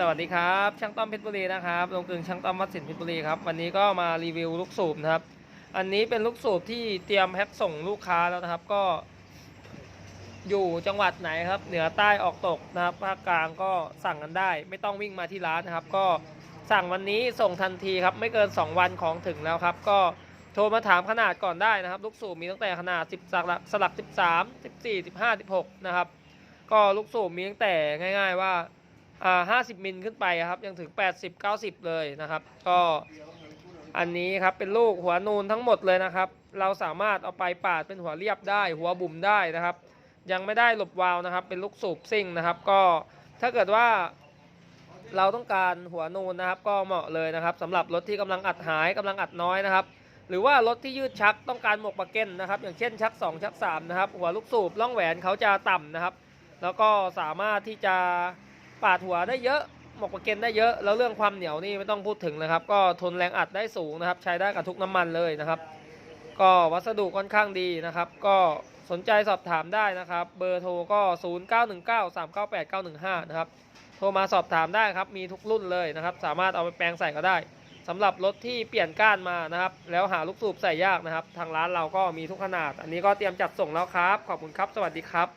สวัสดีครับ ช่างต้อมเพชรบุรีนะครับลงกึงช่างต้อมวัดสินเพชรบุรีครับวันนี้ก็มารีวิวลูกสูบนะครับ อันนี้เป็นลูกสูบที่เตรียมแพ็คส่งลูกค้าแล้วนะครับ ก็ อยู่จังหวัดไหนครับ เหนือใต้ออกตกนะครับภาคกลางก็สั่งกันได้ ไม่ต้องวิ่งมาที่ร้านนะครับ ก็สั่งวันนี้ส่งทันทีครับ ไม่เกิน 2 วันของถึงแล้วครับ ก็โทรมาถามขนาดก่อนได้นะครับ ลูกสูบมีตั้งแต่ขนาด 10สลักสลัก 13 14 15 16 นะครับ ก็ลูกสูบมีตั้งแต่ง่าย ๆ ว่า อ่า50 มิลขึ้นไปครับ ยังถึง 80 90 เลยนะครับ ก็อันนี้ครับเป็นลูกหัวนูนทั้งหมดเลยนะครับ เราสามารถเอาไปปาดเป็นหัวเรียบได้ หัวบุ๋มได้นะครับ ยังไม่ได้หลบวาล์วนะครับ เป็นลูกสูบซิ่งนะครับ ก็ถ้าเกิดว่าเราต้องการหัวนูนนะครับ ก็เหมาะเลยนะครับสำหรับรถที่กำลังอัดหายกำลังอัดน้อยนะครับ หรือว่ารถที่ยืดชักต้องการหมวกปะเก้นนะครับ อย่างเช่นชัก 2 ชัก3นะครับหัวลูกสูบล่องแหวนเขาจะต่ำนะครับ แล้วก็สามารถที่จะ ปาดหัวได้เยอะ หมกปะเกนได้เยอะ แล้วเรื่องความเหนียวนี่ไม่ต้องพูดถึงนะครับ ก็ทนแรงอัดได้สูงนะครับ ใช้ได้กับทุกน้ำมันเลยนะครับ ก็วัสดุค่อนข้างดีนะครับ ก็สนใจสอบถามได้นะครับ เบอร์โทรก็ 0919398915 นะครับ โทรมาสอบถามได้ครับ มีทุกรุ่นเลยนะครับ สามารถเอาไปแปลงใส่ก็ได้สำหรับรถที่เปลี่ยนก้านมานะครับ แล้วหาลูกสูบใส่ยากนะครับ ทางร้านเราก็มีทุกขนาด อันนี้ก็เตรียมจัดส่งแล้วครับ ขอบคุณครับ สวัสดีครับ